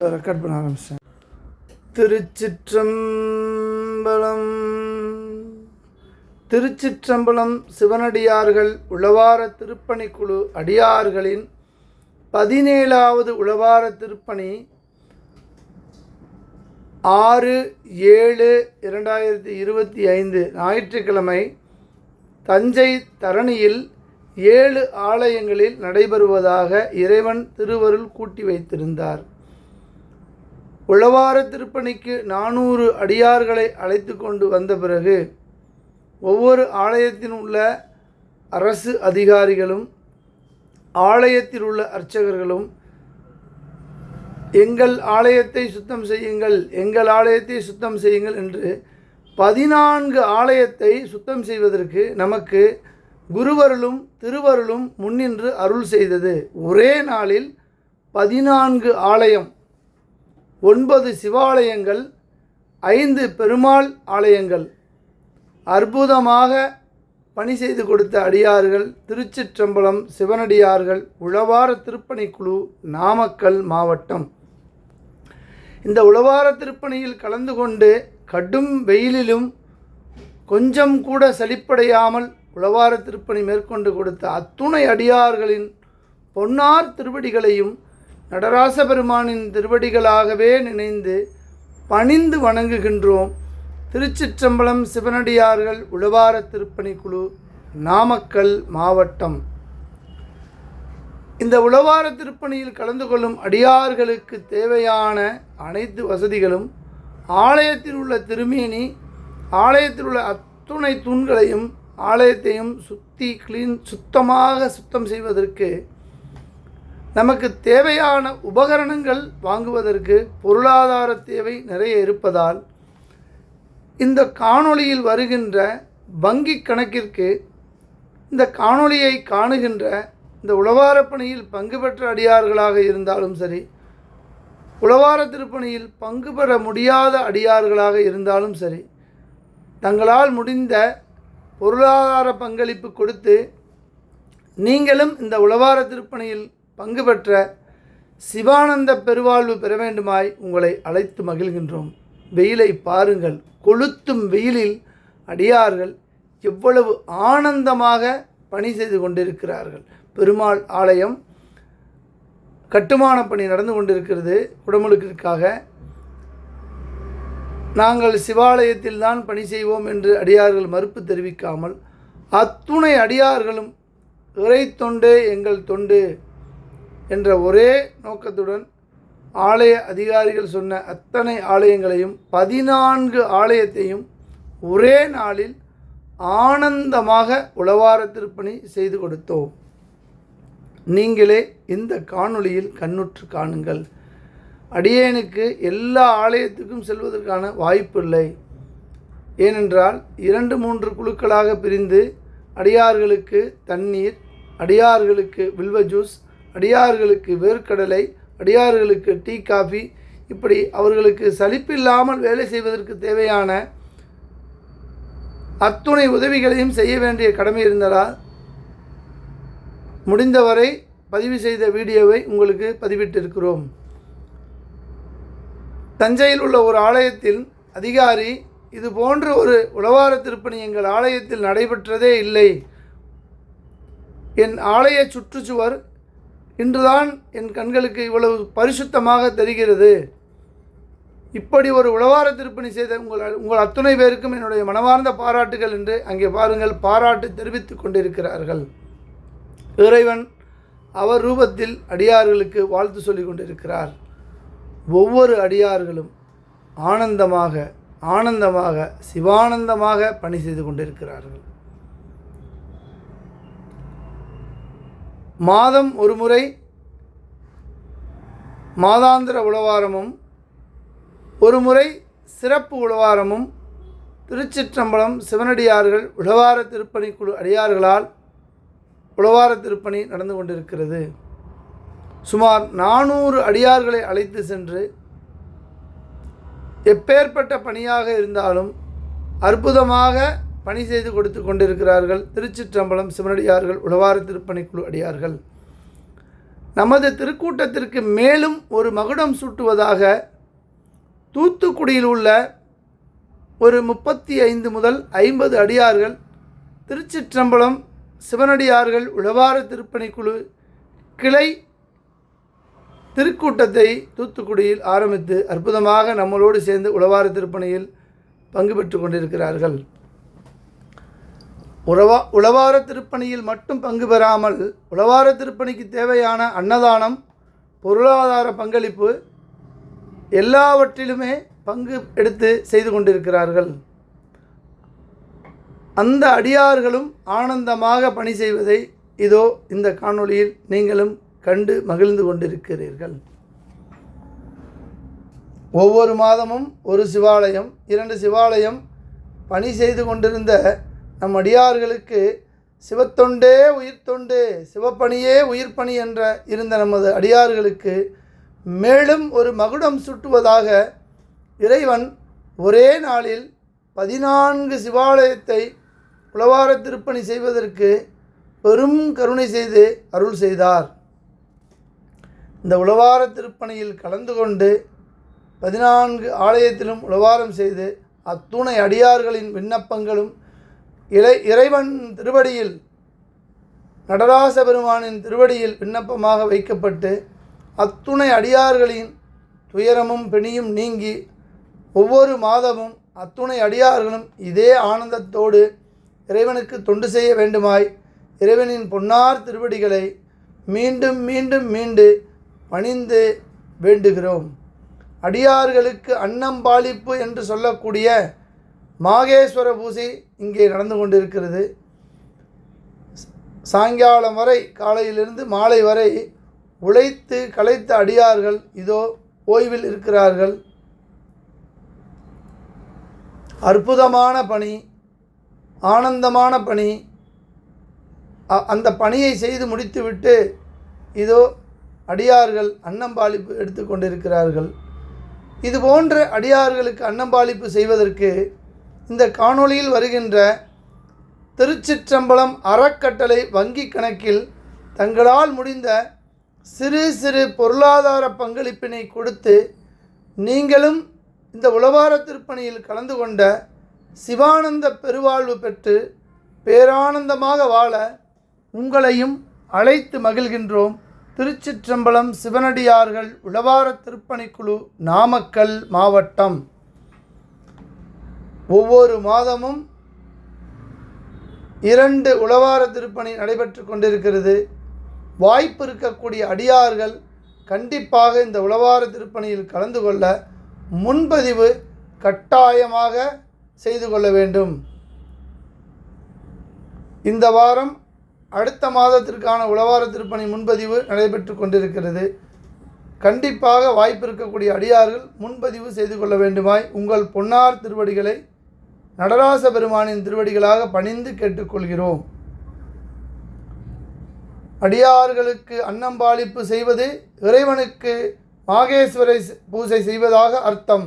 Record பண்ண ஆரம்பித்தேன் திருச்சிற்றம்பலம். திருச்சிற்றம்பலம் சிவனடியார்கள் உழவார திருப்பணிக்குழு அடியார்களின் பதினேழாவது உழவார திருப்பணி ஆறு ஏழு இரண்டாயிரத்தி இருபத்தி ஐந்து ஞாயிற்றுக்கிழமை தஞ்சை தரணியில் ஏழு ஆலயங்களில் நடைபெறுவதாக இறைவன் திருவருள் கூட்டி வைத்திருந்தார். உழவார திருப்பணிக்கு நானூறு அடியார்களை அழைத்து கொண்டு வந்த பிறகு ஒவ்வொரு ஆலயத்தில் உள்ள அரசு அதிகாரிகளும் ஆலயத்தில் உள்ள அர்ச்சகர்களும் எங்கள் ஆலயத்தை சுத்தம் செய்யுங்கள் எங்கள் ஆலயத்தை சுத்தம் செய்யுங்கள் என்று பதினான்கு ஆலயத்தை சுத்தம் செய்வதற்கு நமக்கு குருவருளும் திருவருளும் முன்னின்று அருள் செய்தது. ஒரே நாளில் பதினான்கு ஆலயம் ஒன்பது சிவாலயங்கள் ஐந்து பெருமாள் ஆலயங்கள். அற்புதமாக பணி செய்து கொடுத்த அடியார்கள் திருச்சிற்றம்பலம் சிவனடியார்கள் உழவார திருப்பணிக்குழு நாமக்கல் மாவட்டம். இந்த உழவார திருப்பணியில் கலந்து கொண்டு கடும் வெயிலிலும் கொஞ்சம் கூட சலிப்படையாமல் உழவார திருப்பணி மேற்கொண்டு கொடுத்த அத்துணை அடியார்களின் பொன்னார் திருவடிகளையும் நடராச பெருமானின் திருவடிகளாகவே நினைந்து பணிந்து வணங்குகின்றோம். திருச்சிற்றம்பலம் சிவனடியார்கள் உழவார திருப்பணி குழு நாமக்கல் மாவட்டம். இந்த உழவார திருப்பணியில் கலந்து கொள்ளும் அடியார்களுக்கு தேவையான அனைத்து வசதிகளும் ஆலயத்தில் உள்ள திருமேனி ஆலயத்தில் உள்ள அத்துணை தூண்களையும் ஆலயத்தையும் சுத்தி கிளீன் சுத்தமாக சுத்தம் செய்வதற்கு நமக்கு தேவையான உபகரணங்கள் வாங்குவதற்கு பொருளாதார தேவை நிறைய இருப்பதால் இந்த காணொளியில் வருகின்ற வங்கி கணக்கிற்கு இந்த காணொளியை காணுகின்ற இந்த உழவார பணியில் பங்கு பெற்ற அடியார்களாக இருந்தாலும் சரி உழவார திருப்பணியில் பங்கு பெற முடியாத அடியார்களாக இருந்தாலும் சரி தங்களால் முடிந்த பொருளாதார பங்களிப்பு கொடுத்து நீங்களும் இந்த உழவார திருப்பணியில் பங்கு பெற்ற சிவானந்த பெருவாழ்வு பெற வேண்டுமாய் உங்களை அழைத்து மகிழ்கின்றோம். வெயிலை பாருங்கள். கொளுத்தும் வெயிலில் அடியார்கள் எவ்வளவு ஆனந்தமாக பணி செய்து கொண்டிருக்கிறார்கள். பெருமாள் ஆலயம் கட்டுமான பணி நடந்து கொண்டிருக்கிறது. குடமுழுக்கிற்காக நாங்கள் சிவாலயத்தில் தான் பணி செய்வோம் என்று அடியார்கள் மறுப்பு தெரிவிக்காமல் அத்துணை அடியார்களும் இறை தொண்டே எங்கள் தொண்டு. என்ற ஒரே நோக்கத்துடன் ஆலய அதிகாரிகள் சொன்ன அத்தனை ஆலயங்களையும் பதினான்கு ஆலயத்தையும் ஒரே நாளில் ஆனந்தமாக உளவார திருப்பணி செய்து கொடுத்தோம். நீங்களே இந்த காணொளியில் கண்ணுற்று காணுங்கள். அடியேனுக்கு எல்லா ஆலயத்துக்கும் செல்வதற்கான வாய்ப்பு இல்லை. ஏனென்றால் இரண்டு மூன்று குழுக்களாக பிரிந்து அடியார்களுக்கு தண்ணீர் அடியார்களுக்கு வில்வ ஜூஸ் அடியார்களுக்கு வேர்க்கடலை அடியார்களுக்கு டீ காஃபி. இப்படி அவர்களுக்கு சலிப்பில்லாமல் வேலை செய்வதற்கு தேவையான அத்துணை உதவிகளையும் செய்ய வேண்டிய கடமை இருந்ததால் முடிந்தவரை பதிவு செய்த வீடியோவை உங்களுக்கு பதிவிட்டிருக்கிறோம். தஞ்சையில் உள்ள ஒரு ஆலயத்தில் அதிகாரி இது போன்ற ஒரு உழவார திருப்பணி எங்கள் ஆலயத்தில் நடைபெற்றதே இல்லை. என் ஆலய சுற்றுச்சுவர் இன்றுதான் என் கண்களுக்கு இவ்வளவு பரிசுத்தமாக தெரிகிறது. இப்படி ஒரு உழவார திருப்பணி செய்த உங்கள் உங்கள் அத்துணை பேருக்கும் என்னுடைய மனமார்ந்த பாராட்டுகள் என்று அங்கே பாருங்கள். பாராட்டு தெரிவித்துக் கொண்டிருக்கிறார்கள். இறைவன் அவர் ரூபத்தில் அடியார்களுக்கு வாழ்த்து சொல்லிக் கொண்டிருக்கிறார். ஒவ்வொரு அடியார்களும் ஆனந்தமாக ஆனந்தமாக சிவானந்தமாக பணி செய்து கொண்டிருக்கிறார்கள். மாதம் ஒருமுறை மாதாந்திர உழவாரமும் ஒருமுறை சிறப்பு உழவாரமும் திருச்சிற்றம்பலம் சிவனடியார்கள் உழவார திருப்பணி குழு அடியார்களால் உழவார திருப்பணி நடந்து கொண்டிருக்கிறது. சுமார் நானூறு அடியார்களை அழைத்து சென்று எப்பேற்பட்ட பணியாக இருந்தாலும் அற்புதமாக பணி செய்து கொடுத்து கொண்டிருக்கிறார்கள். திருச்சிற்றம்பலம் சிவனடியார்கள் உழவார திருப்பணிக்குழு அடியார்கள். நமது திருக்கூட்டத்திற்கு மேலும் ஒரு மகுடம் சூட்டுவதாக தூத்துக்குடியில் உள்ள ஒரு முப்பத்தி ஐந்து முதல் ஐம்பது அடியார்கள் திருச்சிற்றம்பலம் சிவனடியார்கள் உழவார திருப்பணிக்குழு கிளை திருக்கூட்டத்தை தூத்துக்குடியில் ஆரம்பித்து அற்புதமாக நம்மளோடு சேர்ந்து உழவார திருப்பணியில் பங்கு பெற்று கொண்டிருக்கிறார்கள். உழவா உழவார திருப்பணியில் மட்டும் பங்கு பெறாமல் உழவார திருப்பணிக்கு தேவையான அன்னதானம் பொருளாதார பங்களிப்பு எல்லாவற்றிலுமே பங்கு எடுத்து செய்து கொண்டிருக்கிறார்கள். அந்த அடியார்களும் ஆனந்தமாக பணி செய்வதை இதோ இந்த காணொளியில் நீங்களும் கண்டு மகிழ்ந்து கொண்டிருக்கிறீர்கள். ஒவ்வொரு மாதமும் ஒரு சிவாலயம் இரண்டு சிவாலயம் பணி செய்து கொண்டிருந்த நம் அடியார்களுக்கு சிவத்தொண்டே உயிர் தொண்டு சிவப்பணியே உயிர்ப்பணி என்ற இருந்த நமது அடியார்களுக்கு மேலும் ஒரு மகுடம் சுட்டுவதாக இறைவன் ஒரே நாளில் பதினான்கு சிவாலயத்தை உளவார திருப்பணி செய்வதற்கு பெரும் கருணை செய்து அருள் செய்தார். இந்த உளவார திருப்பணியில் கலந்து கொண்டு பதினான்கு ஆலயத்திலும் உளவாரம் செய்து அத்துணை அடியார்களின் விண்ணப்பங்களும் இறை இறைவன் திருவடியில் நடராச பெருமானின் திருவடியில் விண்ணப்பமாக வைக்கப்பட்டு அத்துணை அடியார்களின் துயரமும் பிணியும் நீங்கி ஒவ்வொரு மாதமும் அத்துணை அடியார்களும் இதே ஆனந்தத்தோடு இறைவனுக்கு தொண்டு செய்ய வேண்டுமாய் இறைவனின் பொன்னார் திருவடிகளை மீண்டும் மீண்டும் மீண்டு பணிந்து வேண்டுகிறோம். அடியார்களுக்கு அன்னம் பாலிப்பு என்று சொல்லக்கூடிய மாகேஸ்வர பூஜை இங்கே நடந்து கொண்டிருக்கிறது. சாயங்காலம் வரை காலையிலிருந்து மாலை வரை உழைத்து களைத்த அடியார்கள் இதோ ஓய்வில் இருக்கிறார்கள். அற்புதமான பணி ஆனந்தமான பணி. அ- அந்த பணியை செய்து முடித்துவிட்டு இதோ அடியார்கள் அன்னம்பாளிப்பு எடுத்துக்கொண்டிருக்கிறார்கள் இது போன்ற அடியார்களுக்கு அன்னம்பாளிப்பு செய்வதற்கு இந்த காணொளியில் வருகின்ற திருச்சிற்றம்பலம் அறக்கட்டளை வங்கி கணக்கில் தங்களால் முடிந்த சிறு சிறு பொருளாதார பங்களிப்பினை கொடுத்து நீங்களும் இந்த உளவார திருப்பணியில் கலந்து கொண்ட சிவானந்த பெருவாழ்வு பெற்று பேரானந்தமாக வாழ உங்களையும் அழைத்து மகிழ்கின்றோம். திருச்சிற்றம்பலம் சிவனடியார்கள் உளவார திருப்பணிக்குழு நாமக்கல் மாவட்டம். ஒவ்வொரு மாதமும் இரண்டு உழவார திருப்பணி நடைபெற்று கொண்டிருக்கிறது. வாய்ப்பு இருக்கக்கூடிய அடியார்கள் கண்டிப்பாக இந்த உழவார திருப்பணியில் கலந்து கொள்ள முன்பதிவு கட்டாயமாக செய்து கொள்ள வேண்டும். இந்த வாரம் அடுத்த மாதத்திற்கான உழவார திருப்பணி முன்பதிவு நடைபெற்று கொண்டிருக்கிறது. கண்டிப்பாக வாய்ப்பு இருக்கக்கூடிய அடியார்கள் முன்பதிவு செய்து கொள்ள வேண்டுமாய் உங்கள் பொன்னார் திருவடிகளை நடராச பெருமானின் திருவடிகளாக பணிந்து கேட்டுக்கொள்கிறோம். அடியார்களுக்கு அன்னம்பாளிப்பு செய்வது இறைவனுக்கு மாகேஸ்வரை பூஜை செய்வதாக அர்த்தம்.